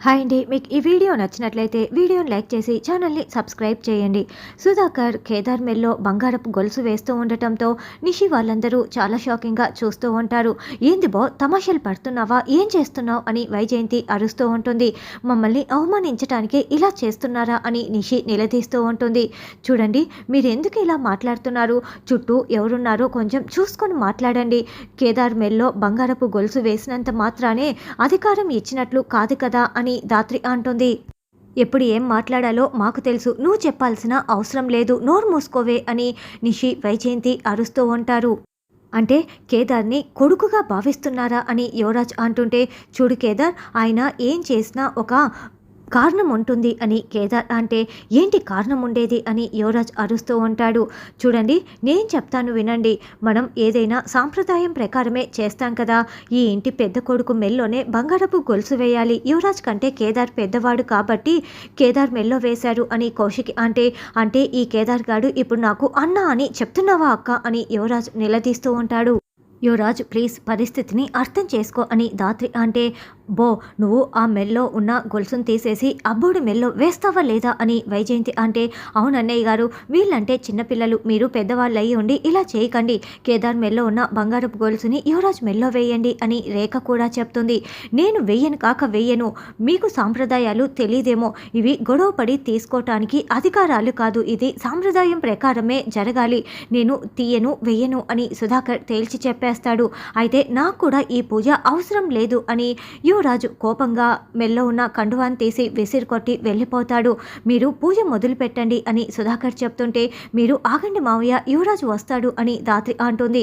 Hi అండి మీకు ఈ వీడియో నచ్చినట్లయితే వీడియోని లైక్ చేసి ఛానల్ని సబ్స్క్రైబ్ చేయండి. సుధాకర్ కేదార్ మెల్లో బంగారపు గొలుసు వేస్తూ ఉండటంతో నిషి వాళ్ళందరూ చాలా షాకింగ్గా చూస్తూ ఉంటారు. ఏంది బో తమాషాలు పడుతున్నావా? ఏం చేస్తున్నావు? అని వైజయంతి అరుస్తూ ఉంటుంది. మమ్మల్ని అవమానించడానికి ఇలా చేస్తున్నారా? అని నిషి నిలదీస్తూ ఉంటుంది. చూడండి మీరు ఎందుకు ఇలా మాట్లాడుతున్నారు? చుట్టూ ఎవరున్నారో కొంచెం చూసుకొని మాట్లాడండి. కేదార్ మెల్లో బంగారపు గొలుసు వేసినంత మాత్రానే అధికారం ఇచ్చినట్లు కాదు కదా అని దాత్రి అంటుంది. ఎప్పుడు ఏం మాట్లాడాలో మాకు తెలుసు. నువ్వు చెప్పాల్సిన అవసరం లేదు. నోరు మూసుకోవే అని నిషి వైజయంతి అరుస్తూ ఉంటారు. అంటే కేదార్ని కొడుకుగా భావిస్తున్నారా అని యువరాజ్ అంటుంటే చూడు కేదార్ ఆయన ఏం చేసినా ఒక కారణం ఉంటుంది అని కేదార్ అంటే ఏంటి కారణం ఉండేది? అని యువరాజ్ అరుస్తూ ఉంటాడు. చూడండి నేను చెప్తాను వినండి. మనం ఏదైనా సాంప్రదాయం ప్రకారమే చేస్తాం కదా. ఈ ఇంటి పెద్ద కొడుకు మెల్లోనే బంగారపు గొలుసు వేయాలి. యువరాజ్ కంటే కేదార్ పెద్దవాడు కాబట్టి కేదార్ మెల్లో వేశారు అని కౌశిక్ అంటే అంటే ఈ కేదార్ గాడు ఇప్పుడు నాకు అన్న అని చెప్తున్నావా అక్క? అని యువరాజ్ నిలదీస్తూ ఉంటాడు. యువరాజ్ ప్లీజ్ పరిస్థితిని అర్థం చేసుకో అని దాత్రి అంటే బో నువ్వు ఆ మెల్లో ఉన్న గొలుసును తీసేసి అబ్బోడి మెల్లో వేస్తావా లేదా అని వైజయంతి అంటే అవునన్నయ్య గారు వీళ్ళంటే చిన్నపిల్లలు మీరు పెద్దవాళ్ళు అయ్యి ఉండి ఇలా చేయకండి. కేదార్ మెల్లో ఉన్న బంగారపు గొలుసుని యువరాజ్ మెల్లో వేయండి అని రేఖ కూడా చెప్తుంది. నేను వెయ్యను కాక వెయ్యను మీకు సాంప్రదాయాలు తెలియదేమో ఇవి గొడవపడి తీసుకోవటానికి అధికారాలు కాదు. ఇది సాంప్రదాయం ప్రకారమే జరగాలి. నేను తీయను వెయ్యను అని సుధాకర్ తేల్చి చెప్పేస్తాడు. అయితే నాకు కూడా ఈ పూజ అవసరం లేదు అని యువరాజు కోపంగా మెల్లో ఉన్న కండువాన్ని తీసి విసిరి కొట్టి వెళ్ళిపోతాడు. మీరు పూజ మొదలు పెట్టండి అని సుధాకర్ చెప్తుంటే మీరు ఆగండి మావయ్య యువరాజు వస్తాడు అని దాత్రి అంటుంది.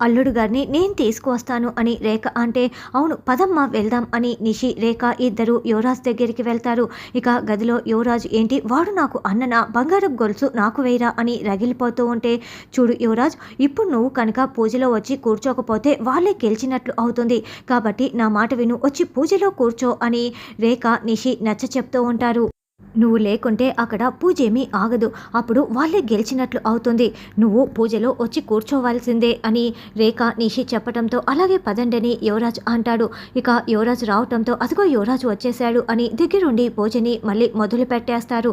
అల్లుడు గారిని నేను తీసుకువస్తాను అని రేఖ అంటే అవును పదమ్మ వెళ్దాం అని నిషి రేఖ ఇద్దరు యువరాజ్ దగ్గరికి వెళ్తారు. ఇక గదిలో యువరాజ్ ఏంటి? వాడు నాకు అన్ననా? బంగారం గొలుసు నాకు వేయరా? అని రగిలిపోతూ ఉంటే చూడు యువరాజ్ ఇప్పుడు నువ్వు కనుక పూజలో వచ్చి కూర్చోకపోతే వాళ్ళే గెలిచినట్లు అవుతుంది. కాబట్టి నా మాట విను వచ్చి పూజలో కూర్చో అని రేఖ నిషి నచ్చ చెప్తూ ఉంటారు. నువ్వు లేకుంటే అక్కడ పూజ ఏమీ ఆగదు. అప్పుడు వాళ్ళే గెలిచినట్లు అవుతుంది. నువ్వు పూజలో వచ్చి కూర్చోవాల్సిందే అని రేఖ నిషి చెప్పడంతో అలాగే పదండని యువరాజ్ అంటాడు. ఇక యువరాజ్ రావటంతో అదిగో యువరాజ్ వచ్చేశాడు అని దగ్గరుండి పూజని మళ్ళీ మొదలు పెట్టేస్తారు.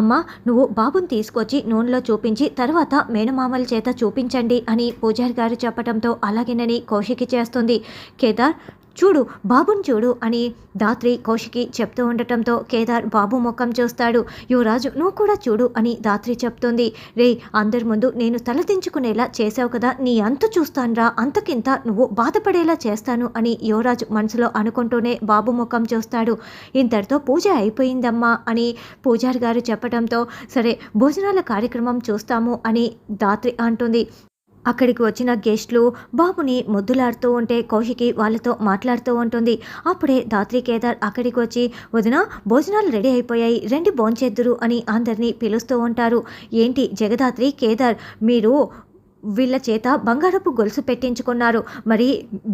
అమ్మ నువ్వు బాబుని తీసుకొచ్చి నూనెలో చూపించి తర్వాత మేనమామల చేత చూపించండి అని పూజారి గారు చెప్పడంతో అలాగేనని కౌశికి చేస్తుంది. కేదార్ చూడు బాబుని చూడు అని దాత్రి కౌశికి చెప్తూ ఉండటంతో కేదార్ బాబు ముఖం చూస్తాడు. యువరాజు నువ్వు కూడా చూడు అని దాత్రి చెప్తుంది. రే అందరి ముందు నేను తలదించుకునేలా చేసావు కదా నీ అంత చూస్తానురా అంతకింత నువ్వు బాధపడేలా చేస్తాను అని యువరాజు మనసులో అనుకుంటూనే బాబు ముఖం చూస్తాడు. ఇంతటితో పూజ అయిపోయిందమ్మా అని పూజారి గారు చెప్పడంతో సరే భోజనాల కార్యక్రమం చూస్తాము అని దాత్రి అంటుంది. అక్కడికి వచ్చిన గెస్ట్లు బాబుని ముద్దులాడుతూ ఉంటే కౌశికి వాళ్ళతో మాట్లాడుతూ ఉంటుంది. అప్పుడే దాత్రి కేదార్ అక్కడికి వచ్చి వదిన భోజనాలు రెడీ అయిపోయాయి రెండు భోంచేద్దురు అని అందరినీ పిలుస్తూ ఉంటారు. ఏంటి జగదాత్రి కేదార్ మీరు వీళ్ళ చేత బంగారపు గొలుసు పెట్టించుకున్నారు. మరి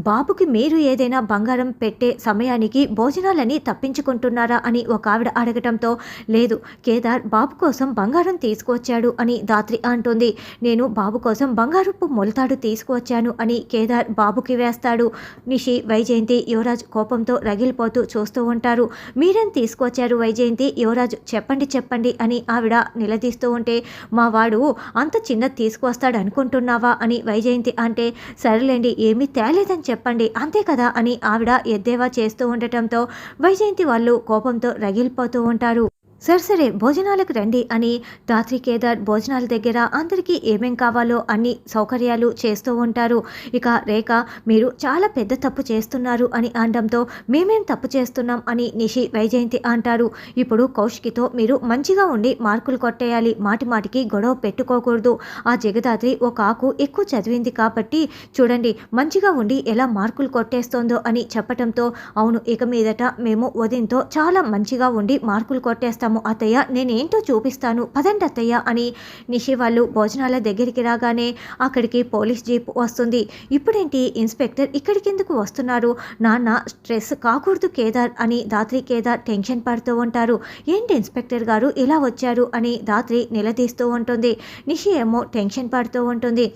బాబుకి మీరు ఏదైనా బంగారం పెట్టే సమయానికి భోజనాలని తప్పించుకుంటున్నారా అని ఒక ఆవిడ అడగటంతో లేదు కేదార్ బాబు కోసం బంగారం తీసుకువచ్చాడు అని దాత్రి అంటుంది. నేను బాబు కోసం బంగారపు మొలతాడు తీసుకువచ్చాను అని కేదార్ బాబుకి వేస్తాడు. నిషి వైజయంతి యువరాజ్ కోపంతో రగిలిపోతూ చూస్తూ ఉంటారు. మీరేం తీసుకొచ్చారు వైజయంతి? యువరాజ్ చెప్పండి చెప్పండి అని ఆవిడ నిలదీస్తూ ఉంటే మా వాడు అంత చిన్నది తీసుకువస్తాడు అనుకుంటున్నావా అని వైజయంతి అంటే సరేలేండి ఏమీ తేలేదని చెప్పండి అంతే కదా అని ఆవిడ ఎద్దేవా చేస్తూ ఉండటంతో వైజయంతి వాళ్ళు కోపంతో రగిలిపోతూ ఉంటారు. సరే సరే భోజనాలకు రండి అని రాత్రి కేదార్ భోజనాల దగ్గర అందరికీ ఏమేం కావాలో అన్ని సౌకర్యాలు చేస్తూ ఉంటారు. ఇక రేఖ మీరు చాలా పెద్ద తప్పు చేస్తున్నారు అని అనడంతో మేమేం తప్పు చేస్తున్నాం అని నిషి వైజయంతి అంటారు. ఇప్పుడు కౌశికితో మీరు మంచిగా ఉండి మార్కులు కొట్టేయాలి మాటి మాటికి గొడవ పెట్టుకోకూడదు. ఆ జగదాత్రి ఒక ఆకు ఎక్కువ చదివింది కాబట్టి చూడండి మంచిగా ఉండి ఎలా మార్కులు కొట్టేస్తోందో అని చెప్పటంతో అవును ఇక మీదట మేము ఉదయంతో చాలా మంచిగా ఉండి మార్కులు కొట్టేస్తాం కొట్టేస్తాము అత్తయ్య. నేనేంటో చూపిస్తాను. పదండి అత్తయ్య అని నిషి వాళ్ళు భోజనాల దగ్గరికి రాగానే అక్కడికి పోలీస్ జీప్ వస్తుంది. ఇప్పుడేంటి? ఇన్స్పెక్టర్ ఇక్కడికి ఎందుకు వస్తున్నారు? నాన్న స్ట్రెస్ కాకూడదు కేదార్ అని దాత్రి కేదార్ టెన్షన్ పడుతూ ఉంటారు. ఏంటి ఇన్స్పెక్టర్ గారు ఇలా వచ్చారు అని దాత్రి నిలదీస్తూ ఉంటుంది. నిషి ఏమో టెన్షన్ పడుతూ ఉంటుంది.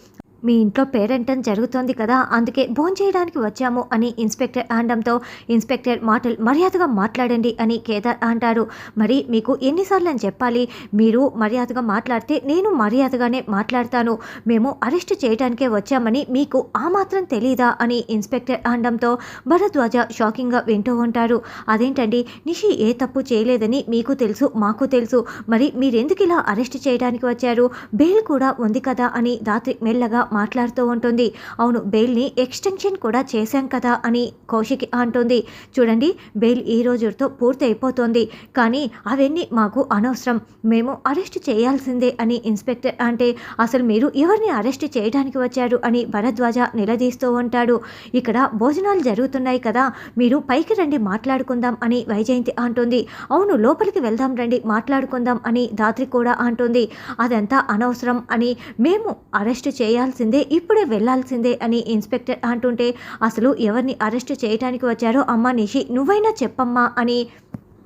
మీ ఇంట్లో పేరెంటం జరుగుతోంది కదా అందుకే భోంచేయడానికి వచ్చాము అని ఇన్స్పెక్టర్ అనడంతో ఇన్స్పెక్టర్ మాటలు మర్యాదగా మాట్లాడండి అని కేదార్ అంటారు మరి మీకు ఎన్నిసార్లు అని చెప్పాలి? మీరు మర్యాదగా మాట్లాడితే నేను మర్యాదగానే మాట్లాడతాను. మేము అరెస్ట్ చేయడానికే వచ్చామని మీకు ఆ మాత్రం తెలీదా అని ఇన్స్పెక్టర్ అనడంతో భరద్వాజ షాకింగ్గా వింటూ ఉంటారు అదేంటండి? నిషి ఏ తప్పు చేయలేదని మీకు తెలుసు మాకు తెలుసు. మరి మీరెందుకు ఇలా అరెస్ట్ చేయడానికి వచ్చారు? బెయిల్ కూడా ఉంది కదా అని దాత్రి మెల్లగా మాట్లాడుతూ ఉంటుంది. అవును బెయిల్ని ఎక్స్టెన్షన్ కూడా చేశాం కదా అని కౌశిక్ అంటుంది. చూడండి బెయిల్ ఈ రోజుతో పూర్తి అయిపోతుంది కానీ అవన్నీ మాకు అనవసరం. మేము అరెస్ట్ చేయాల్సిందే అని ఇన్స్పెక్టర్ అంటే అసలు మీరు ఎవరిని అరెస్ట్ చేయడానికి వచ్చారు అని భరద్వాజ నిలదీస్తూ ఉంటాడు. ఇక్కడ భోజనాలు జరుగుతున్నాయి కదా మీరు పైకి రండి మాట్లాడుకుందాం అని వైజయంతి అంటుంది. అవును లోపలికి వెళ్దాం రండి మాట్లాడుకుందాం అని దాత్రి కూడా అంటుంది. అదంతా అనవసరం అని మేము అరెస్ట్ చేయాల్సి వెళ్ళాల్సిందే ఇప్పుడే వెళ్ళాల్సిందే అని ఇన్స్పెక్టర్ అంటుంటే అసలు ఎవరిని అరెస్ట్ చేయడానికి వచ్చారో అమ్మ నిషి నువ్వైనా చెప్పమ్మా అని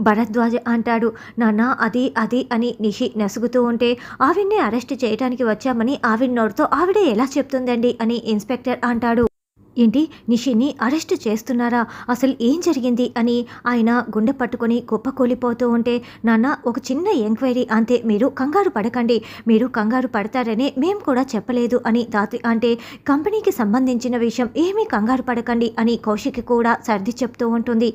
భరద్వాజ అంటాడు. నాన్న అది అది అని నిషి నసుగుతూ ఉంటే ఆవిడ్ని అరెస్ట్ చేయడానికి వచ్చామని ఆవిడ నోటితో ఆవిడే ఎలా చెప్తుందండి అని ఇన్స్పెక్టర్ అంటాడు. ఏంటి నిషిని అరెస్ట్ చేస్తున్నారా? అసలు ఏం జరిగింది? అని ఆయన గుండె పట్టుకొని కుప్పకూలిపోతూ ఉంటే నాన్న ఒక చిన్న ఎంక్వైరీ అంతే మీరు కంగారు పడకండి. మీరు కంగారు పడతారనే మేము కూడా చెప్పలేదు అని దాత్రి అంటే కంపెనీకి సంబంధించిన విషయం ఏమీ కంగారు పడకండి అని కౌశిక్ కూడా సర్ది చెప్తూ ఉంటుంది.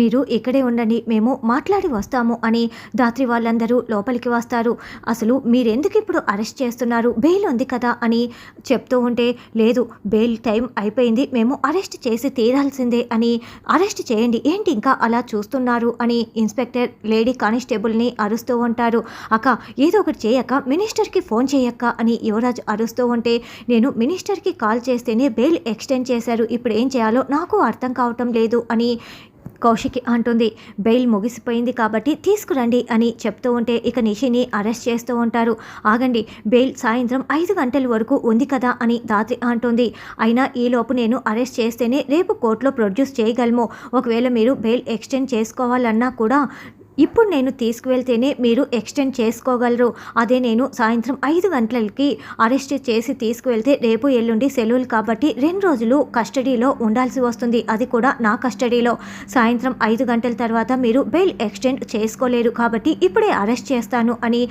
మీరు ఇక్కడే ఉండండి మేము మాట్లాడి వస్తాము అని దాత్రి వాళ్ళందరూ లోపలికి వస్తారు. అసలు మీరెందుకు ఇప్పుడు అరెస్ట్ చేస్తున్నారు? బెయిల్ ఉంది కదా అని చెప్తూ ఉంటే లేదు బెయిల్ టైం అయిపోయింది మేము అరెస్ట్ చేసి తీరాల్సిందే అని అరెస్ట్ చేయండి ఏంటి ఇంకా అలా చూస్తున్నారు అని ఇన్స్పెక్టర్ లేడీ కానిస్టేబుల్ని అరుస్తూ ఉంటారు. అక్క ఏదో ఒకటి చేయక్క మినిస్టర్కి ఫోన్ చేయక్క అని యువరాజ్ అరుస్తూ ఉంటే నేను మినిస్టర్కి కాల్ చేస్తేనే బెయిల్ ఎక్స్టెండ్ చేశారు ఇప్పుడు ఏం చేయాలో నాకు అర్థం కావటం లేదు అని కౌశికి అంటుంది. బెయిల్ ముగిసిపోయింది కాబట్టి తీసుకురండి అని చెప్తూ ఉంటే ఇక నిషిని అరెస్ట్ చేస్తూ ఉంటారు. ఆగండి బెయిల్ సాయంత్రం ఐదు గంటల వరకు ఉంది కదా అని దాత్రి అంటుంది. అయినా ఈలోపు నేను అరెస్ట్ చేస్తేనే రేపు కోర్టులో ప్రొడ్యూస్ చేయగలము. ఒకవేళ మీరు బెయిల్ ఎక్స్టెండ్ చేసుకోవాలన్నా కూడా ఇప్పుడు నేను తీసుకువెళ్తేనే మీరు ఎక్స్టెండ్ చేసుకోగలరు. అదే నేను సాయంత్రం ఐదు గంటలకి అరెస్ట్ చేసి తీసుకువెళ్తే రేపు ఎల్లుండి సెలవులు కాబట్టి రెండు రోజులు కస్టడీలో ఉండాల్సి వస్తుంది. అది కూడా నా కస్టడీలో. సాయంత్రం ఐదు గంటల తర్వాత మీరు బెయిల్ ఎక్స్టెండ్ చేసుకోలేరు కాబట్టి ఇప్పుడే అరెస్ట్ చేస్తాను అని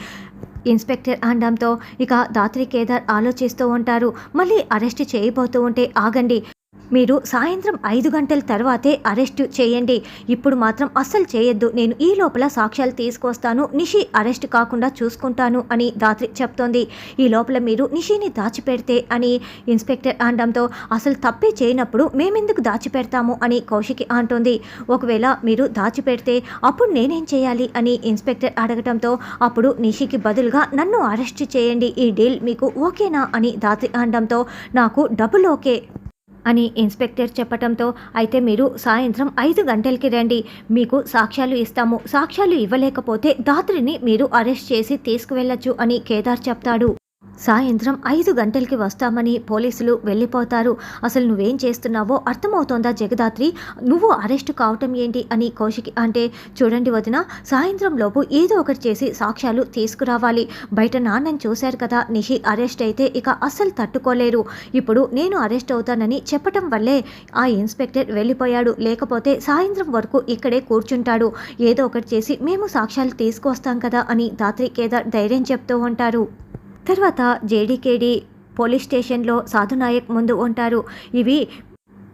ఇన్స్పెక్టర్ అనడంతో ఇక దాత్రి కేదార్ ఆలోచిస్తూ ఉంటారు. మళ్ళీ అరెస్ట్ చేయబోతూ ఉంటే ఆగండి. మీరు సాయంత్రం ఐదు గంటల తర్వాతే అరెస్ట్ చేయండి. ఇప్పుడు మాత్రం అస్సలు చేయొద్దు. నేను ఈ లోపల సాక్ష్యాలు తీసుకొస్తాను. నిషి అరెస్ట్ కాకుండా చూసుకుంటాను అని దాత్రి చెప్తోంది. ఈ లోపల మీరు నిషిని దాచిపెడితే అని ఇన్స్పెక్టర్ అనడంతో అసలు తప్పే చేయనప్పుడు మేమెందుకు దాచిపెడతాము అని కౌశికి అంటోంది. ఒకవేళ మీరు దాచిపెడితే అప్పుడు నేనేం చేయాలి అని ఇన్స్పెక్టర్ అడగటంతో అప్పుడు నిషికి బదులుగా నన్ను అరెస్ట్ చేయండి. ఈ డీల్ మీకు ఓకేనా అని దాత్రి అనడంతో నాకు డబుల్ ఓకే అని ఇన్స్పెక్టర్ చెప్పటంతో అయితే మీరు సాయంత్రం ఐదు గంటలకి రండి. మీకు సాక్ష్యాలు ఇస్తాము. సాక్ష్యాలు ఇవ్వలేకపోతే దాత్రిని మీరు అరెస్ట్ చేసి తీసుకువెళ్ళొచ్చు అని కేదార్ చెప్తాడు. సాయంత్రం ఐదు గంటలకి వస్తామని పోలీసులు వెళ్ళిపోతారు. అసలు నువ్వేం చేస్తున్నావో అర్థమవుతోందా జగదాత్రి? నువ్వు అరెస్ట్ కావటం ఏంటి అని కౌశికి అంటే చూడండి వదిన సాయంత్రం లోపు ఏదో ఒకటి చేసి సాక్ష్యాలు తీసుకురావాలి. బయట నాన్నని చూశారు కదా నిషి అరెస్ట్ అయితే ఇక అస్సలు తట్టుకోలేరు. ఇప్పుడు నేను అరెస్ట్ అవుతానని చెప్పటం వల్లే ఆ ఇన్స్పెక్టర్ వెళ్ళిపోయాడు. లేకపోతే సాయంత్రం వరకు ఇక్కడే కూర్చుంటాడు. ఏదో ఒకటి చేసి మేము సాక్ష్యాలు తీసుకొస్తాం కదా అని దాత్రి కేదార్ ధైర్యం చెప్తూ ఉంటారు. తర్వాత జేడీకేడి పోలీస్ స్టేషన్లో సాధునాయక్ ముందు ఉంటారు. ఇవి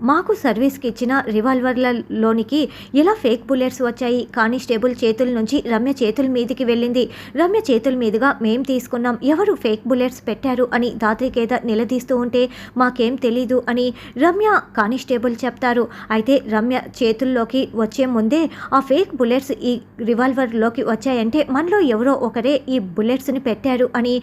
మాకు సర్వీస్కి ఇచ్చిన రివాల్వర్లలోనికి ఎలా ఫేక్ బుల్లెట్స్ వచ్చాయి? కానిస్టేబుల్ చేతుల నుంచి రమ్య చేతుల మీదకి వెళ్ళింది. రమ్య చేతుల మీదుగా మేం తీసుకున్నాం. ఎవరు ఫేక్ బుల్లెట్స్ పెట్టారు అని దాత్రికేద నిలదీస్తూ ఉంటే మాకేం తెలీదు అని రమ్య కానిస్టేబుల్ చెప్తారు. అయితే రమ్య చేతుల్లోకి వచ్చే ముందే ఆ ఫేక్ బుల్లెట్స్ ఈ రివాల్వర్లోకి వచ్చాయంటే మనలో ఎవరో ఒకరే ఈ బుల్లెట్స్ని పెట్టారు అని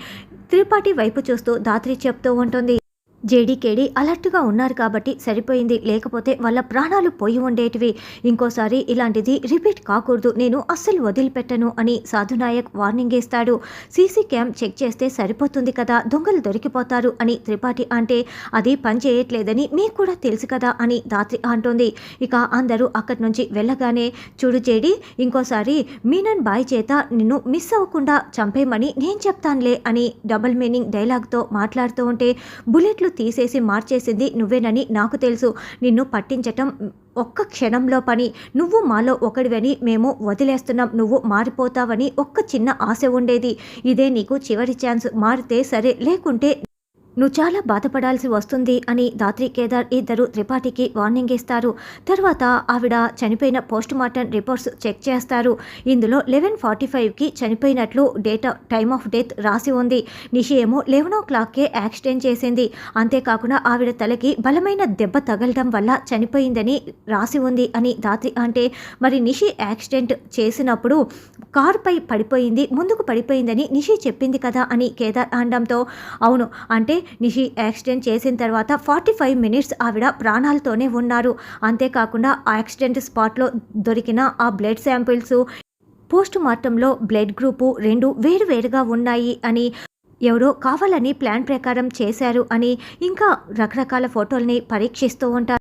త్రిపాఠి వైపు చూస్తూ దాత్రి చెప్తూ ఉంటుంది. జేడీకేడి అలర్ట్గా ఉన్నారు కాబట్టి సరిపోయింది. లేకపోతే వాళ్ళ ప్రాణాలు పోయి ఉండేటివి. ఇంకోసారి ఇలాంటిది రిపీట్ కాకూడదు. నేను అస్సలు వదిలిపెట్టను అని సాధునాయక్ వార్నింగ్ ఇస్తాడు. సీసీ క్యామ్ చెక్ చేస్తే సరిపోతుంది కదా దొంగలు దొరికిపోతారు అని త్రిపాఠి అంటే అది పనిచేయట్లేదని మీకు కూడా తెలుసు కదా అని దాత్రి అంటోంది. ఇక అందరూ అక్కడి నుంచి వెళ్ళగానే చూడు జేడి ఇంకోసారి మీనన్ బాయ్ చేత నిన్ను మిస్ అవ్వకుండా చంపేయమని నేను చెప్తానులే అని డబుల్ మీనింగ్ డైలాగ్తో మాట్లాడుతూ ఉంటే బుల్లెట్లు బట్టలు తీసేసి మార్చేసింది నువ్వేనని నాకు తెలుసు. నిన్ను పట్టించటం ఒక్క క్షణంలో పని. నువ్వు మాలో ఒకడివని మేము వదిలేస్తున్నాం. నువ్వు మారిపోతావని ఒక్క చిన్న ఆశ ఉండేది. ఇదే నీకు చివరి ఛాన్స్. మారితే సరే లేకుంటే నువ్వు చాలా బాధపడాల్సి వస్తుంది అని దాత్రి కేదార్ ఇద్దరు త్రిపాఠికి వార్నింగ్ ఇస్తారు. తర్వాత ఆవిడ చనిపోయిన పోస్ట్ మార్టం రిపోర్ట్స్ చెక్ చేస్తారు. ఇందులో లెవెన్ ఫార్టీ ఫైవ్కి చనిపోయినట్లు డేట్ టైమ్ ఆఫ్ డెత్ రాసి ఉంది. నిషి ఏమో లెవెన్ ఓ క్లాక్కే యాక్సిడెంట్ చేసింది. అంతేకాకుండా ఆవిడ తలకి బలమైన దెబ్బ తగలడం వల్ల చనిపోయిందని రాసి ఉంది అని దాత్రి అంటే మరి నిషి యాక్సిడెంట్ చేసినప్పుడు కారుపై పడిపోయింది ముందుకు పడిపోయిందని నిషి చెప్పింది కదా అని కేదార్ అనడంతో అవును అంటే నిషి యాక్సిడెంట్ చేసిన తర్వాత ఫార్టీ ఫైవ్ మినిట్స్ ఆవిడ ప్రాణాలతోనే ఉన్నారు. అంతేకాకుండా ఆ యాక్సిడెంట్ స్పాట్లో దొరికిన ఆ బ్లడ్ శాంపిల్స్ పోస్ట్ మార్టంలో బ్లడ్ గ్రూపు రెండు వేరువేరుగా ఉన్నాయి అని ఎవరో కావాలని ప్లాన్ ప్రకారం చేశారు అని ఇంకా రకరకాల ఫోటోల్ని పరీక్షిస్తూ ఉంటారు.